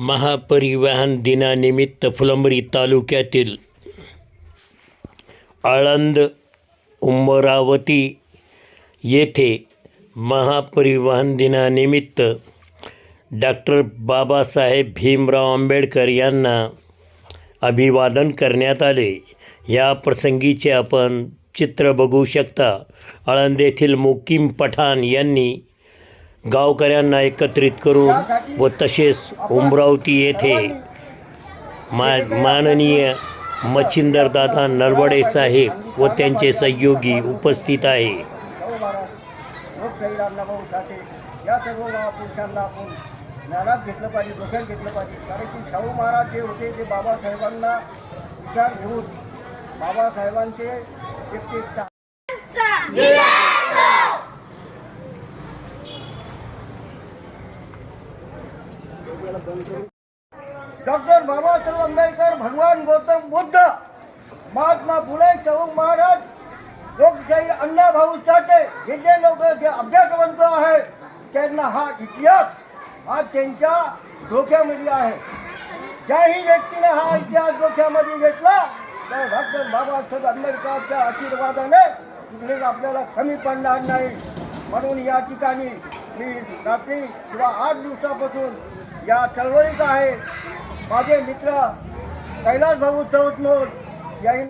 महापरिवहन दिनानिमित्त फुलंब्री तालुक्यातील आळंद उमरावती येथे महापरिवहन दिनानिमित्त डॉक्टर बाबासाहेब भीमराव आंबेडकर यांना अभिवादन करण्यात आले. या प्रसंगीचे आपण चित्र बघू शकता. आळंद येथील मुकीम पठाण यांनी गावकऱ्यांना एकत्रित करून व तसेच उमरावती येथे मा माननीय मच्छिंदरदादा नरवडे साहेब व त्यांचे सहयोगी उपस्थित आहे. या सर्व महापुरुषांना आपण ज्ञानात घेतलं पाहिजे डोक्यात घेतलं पाहिजे कारण की शाहू महाराज जे होते ते बाबासाहेबांना विचार घेऊन बाबासाहेबांचे एक ते चा- डॉक्टर बाबासाहेब आंबेडकर भगवान गौतम बुद्ध महात्मा फुले शाहू महाराज लोकशाही अण्णाभाऊ साठे हे जे लोक जे अभ्यासवंत आहेत त्यांना हा इतिहास हा त्यांच्या डोक्यामध्ये आहे. ज्याही व्यक्तीने हा इतिहास डोक्यामध्ये घेतला तर डॉक्टर बाबासाहेब आंबेडकरच्या आशीर्वादाने आपल्याला कमी पडणार नाही. म्हणून या ठिकाणी मी रात्री किंवा आठ दिवसापासून या चळवळीत आहे. माझे मित्र कैलास भाऊ चौतमोल यांनी